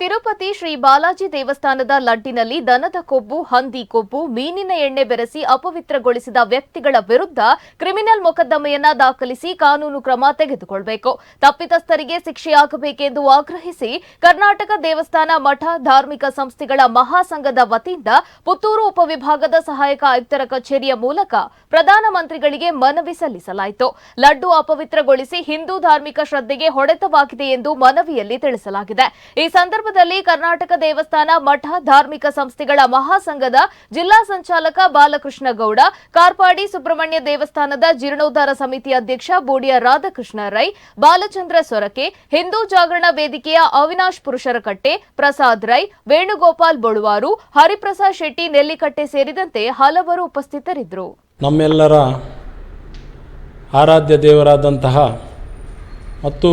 ತಿರುಪತಿ ಶ್ರೀ ಬಾಲಾಜಿ ದೇವಸ್ಥಾನದ ಲಡ್ಡಿನಲ್ಲಿ ದನದ ಕೊಬ್ಬು, ಹಂದಿ ಕೊಬ್ಬು, ಮೀನಿನ ಎಣ್ಣೆ ಬೆರೆಸಿ ಅಪವಿತ್ರಗೊಳಿಸಿದ ವ್ಯಕ್ತಿಗಳ ವಿರುದ್ಧ ಕ್ರಿಮಿನಲ್ ಮೊಕದ್ದಮೆಯನ್ನ ದಾಖಲಿಸಿ ಕಾನೂನು ಕ್ರಮ ತೆಗೆದುಕೊಳ್ಳಬೇಕು ತಪ್ಪಿತಸ್ಥರಿಗೆ ಶಿಕ್ಷೆಯಾಗಬೇಕೆಂದು ಆಗ್ರಹಿಸಿ ಕರ್ನಾಟಕ ದೇವಸ್ಥಾನ ಮಠ ಧಾರ್ಮಿಕ ಸಂಸ್ಥೆಗಳ ಮಹಾಸಂಘದ ವತಿಯಿಂದ ಪುತ್ತೂರು ಉಪವಿಭಾಗದ ಸಹಾಯಕ ಆಯುಕ್ತರ ಕಚೇರಿಯ ಮೂಲಕ ಪ್ರಧಾನಮಂತ್ರಿಗಳಿಗೆ ಮನವಿ ಸಲ್ಲಿಸಲಾಯಿತು. ಲಡ್ಡು ಅಪವಿತ್ರಗೊಳಿಸಿ ಹಿಂದೂ ಧಾರ್ಮಿಕ ಶ್ರದ್ಧೆಗೆ ಹೊಡೆತವಾಗಿದೆ ಎಂದು ಮನವಿಯಲ್ಲಿ ತಿಳಿಸಲಾಗಿದೆ. ಈ ಸಂದರ್ಭದಲ್ಲಿ ಕರ್ನಾಟಕ ದೇವಸ್ಥಾನ ಮಠ, ಧಾರ್ಮಿಕ ಸಂಸ್ಥೆಗಳ ಮಹಾಸಂಘದ ಜಿಲ್ಲಾ ಸಂಚಾಲಕ ಬಾಲಕೃಷ್ಣ ಗೌಡ ಕಾರ್ಪಾಡಿ ಸುಬ್ರಹ್ಮಣ್ಯ ದೇವಸ್ಥಾನದ ಜೀರ್ಣೋದ್ಧಾರ ಸಮಿತಿ ಅಧ್ಯಕ್ಷ ಬೋಡಿಯ ರಾಧಾಕೃಷ್ಣ ರೈ, ಬಾಲಚಂದ್ರ ಸೊರಕೆ, ಹಿಂದೂ ಜಾಗರಣ ವೇದಿಕೆಯ ಅವಿನಾಶ್ ಪುರುಷರಕಟ್ಟೆ, ಪ್ರಸಾದ್ ರೈ, ವೇಣುಗೋಪಾಲ್ ಬೊಳುವಾರು, ಹರಿಪ್ರಸಾದ್ ಶೆಟ್ಟಿ, ನೆಲ್ಲಿಕಟ್ಟೆ ಸೇರಿದಂತೆ ಹಲವರು ಉಪಸ್ಥಿತರಿದ್ದರು. ನಮ್ಮೆಲ್ಲರ ಆರಾಧ್ಯ ದೇವರಾದಂತಹ ಮತ್ತು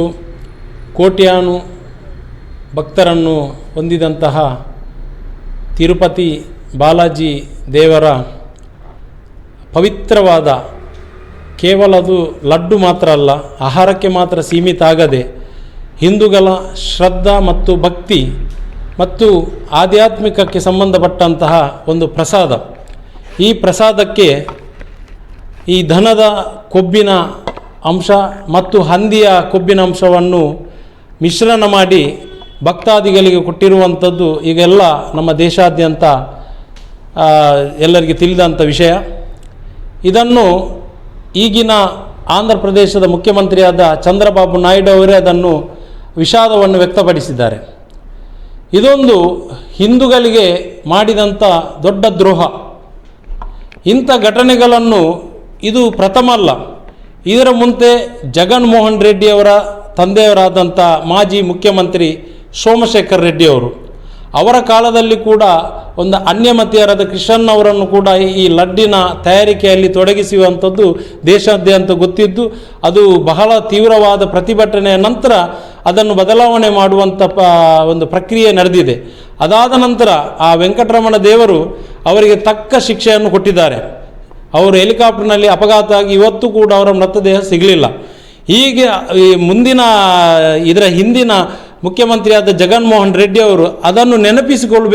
ಕೋಟ್ಯಾನು ಭಕ್ತರನ್ನು ಹೊಂದಿದಂತಹ ತಿರುಪತಿ ಬಾಲಾಜಿ ದೇವರ ಪವಿತ್ರವಾದ ಕೇವಲ ಅದು ಲಡ್ಡು ಮಾತ್ರ ಅಲ್ಲ, ಆಹಾರಕ್ಕೆ ಮಾತ್ರ ಸೀಮಿತ ಆಗದೆ ಹಿಂದೂಗಳ ಶ್ರದ್ಧಾ ಮತ್ತು ಭಕ್ತಿ ಮತ್ತು ಆಧ್ಯಾತ್ಮಿಕಕ್ಕೆ ಸಂಬಂಧಪಟ್ಟಂತಹ ಒಂದು ಪ್ರಸಾದ. ಈ ಪ್ರಸಾದಕ್ಕೆ ಈ ದನದ ಕೊಬ್ಬಿನ ಅಂಶ ಮತ್ತು ಹಂದಿಯ ಕೊಬ್ಬಿನ ಅಂಶವನ್ನು ಮಿಶ್ರಣ ಮಾಡಿ ಭಕ್ತಾದಿಗಳಿಗೆ ಕೊಟ್ಟಿರುವಂಥದ್ದು ಈಗೆಲ್ಲ ನಮ್ಮ ದೇಶಾದ್ಯಂತ ಎಲ್ಲರಿಗೆ ತಿಳಿದಂಥ ವಿಷಯ. ಇದನ್ನು ಈಗಿನ ಆಂಧ್ರ ಪ್ರದೇಶದ ಮುಖ್ಯಮಂತ್ರಿಯಾದ ಚಂದ್ರಬಾಬು ನಾಯ್ಡು ಅವರೇ ಅದನ್ನು ವಿಷಾದವನ್ನು ವ್ಯಕ್ತಪಡಿಸಿದ್ದಾರೆ. ಇದೊಂದು ಹಿಂದೂಗಳಿಗೆ ಮಾಡಿದಂಥ ದೊಡ್ಡ ದ್ರೋಹ. ಇಂಥ ಘಟನೆಗಳನ್ನು ಇದು ಪ್ರಥಮ ಅಲ್ಲ. ಇದರ ಮುಂದೆ ಜಗನ್ಮೋಹನ್ ರೆಡ್ಡಿಯವರ ತಂದೆಯವರಾದಂಥ ಮಾಜಿ ಮುಖ್ಯಮಂತ್ರಿ ಸೋಮಶೇಖರ್ ರೆಡ್ಡಿ ಅವರು. ಅವರ ಕಾಲದಲ್ಲಿ ಕೂಡ ಒಂದು ಅನ್ಯಮತೀಯರಾದ ಕೃಷನ್ ಅವರನ್ನು ಕೂಡ ಈ ಲಡ್ಡಿನ ತಯಾರಿಕೆಯಲ್ಲಿ ತೊಡಗಿಸುವಂಥದ್ದು ದೇಶಾದ್ಯಂತ ಗೊತ್ತಿದ್ದು, ಅದು ಬಹಳ ತೀವ್ರವಾದ ಪ್ರತಿಭಟನೆಯ ನಂತರ ಅದನ್ನು ಬದಲಾವಣೆ ಮಾಡುವಂಥ ಪ, ಒಂದು ಪ್ರಕ್ರಿಯೆ ನಡೆದಿದೆ. ಅದಾದ ನಂತರ ಆ ವೆಂಕಟರಮಣ ದೇವರು ಅವರಿಗೆ ತಕ್ಕ ಶಿಕ್ಷೆಯನ್ನು ಕೊಟ್ಟಿದ್ದಾರೆ. ಅವರು ಹೆಲಿಕಾಪ್ಟರ್ನಲ್ಲಿ ಅಪಘಾತ ಆಗಿ ಇವತ್ತು ಕೂಡ ಅವರ ಮೃತದೇಹ ಸಿಗಲಿಲ್ಲ. ಹೀಗೆ ಈ ಮುಂದಿನ, ಇದರ ಹಿಂದಿನ ಮುಖ್ಯಮಂತ್ರಿಯಾದ ಜಗನ್ಮೋಹನ್ ರೆಡ್ಡಿ ಅವರು ಅದನ್ನು ನೆನಪಿಸಿಕೊಳ್ಬೇಕು